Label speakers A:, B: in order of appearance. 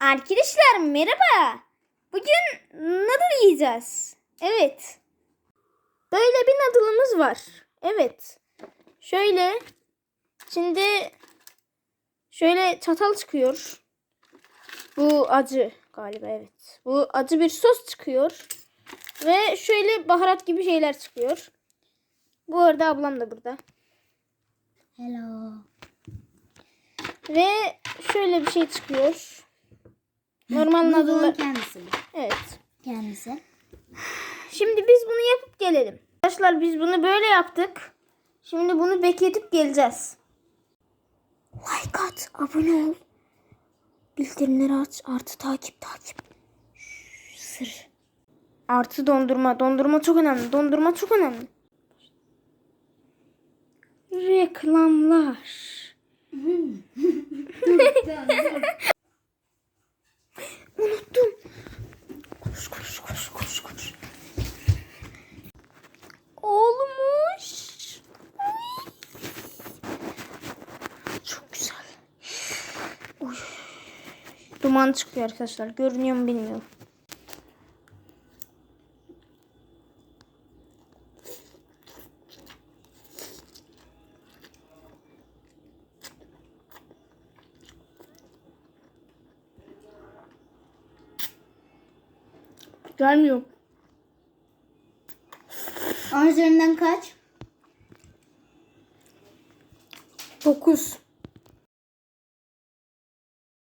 A: Arkadaşlar merhaba. Bugün noodle yiyeceğiz. Evet. Böyle bir noodle'ımız var. Evet. Şöyle. Şimdi şöyle çatal çıkıyor. Bu acı galiba evet. Bu acı bir sos çıkıyor. Ve şöyle baharat gibi şeyler çıkıyor. Bu arada ablam da burada.
B: Hello.
A: Ve şöyle bir şey çıkıyor. Normal noodle'lar.
B: kendisi.
A: Evet.
B: Kendisi.
A: Şimdi biz bunu yapıp gelelim. Arkadaşlar biz bunu böyle yaptık. Şimdi bunu bekletip geleceğiz. Like at, abone ol. Bildirimleri aç, artı takip takip. Sır. Artı dondurma. Dondurma çok önemli. Dondurma çok önemli. Reklamlar. Çok güzel. Oy. Duman çıkıyor arkadaşlar. Görünüyor mu bilmiyorum. Gelmiyor.
B: On üzerinden kaç?
A: 9.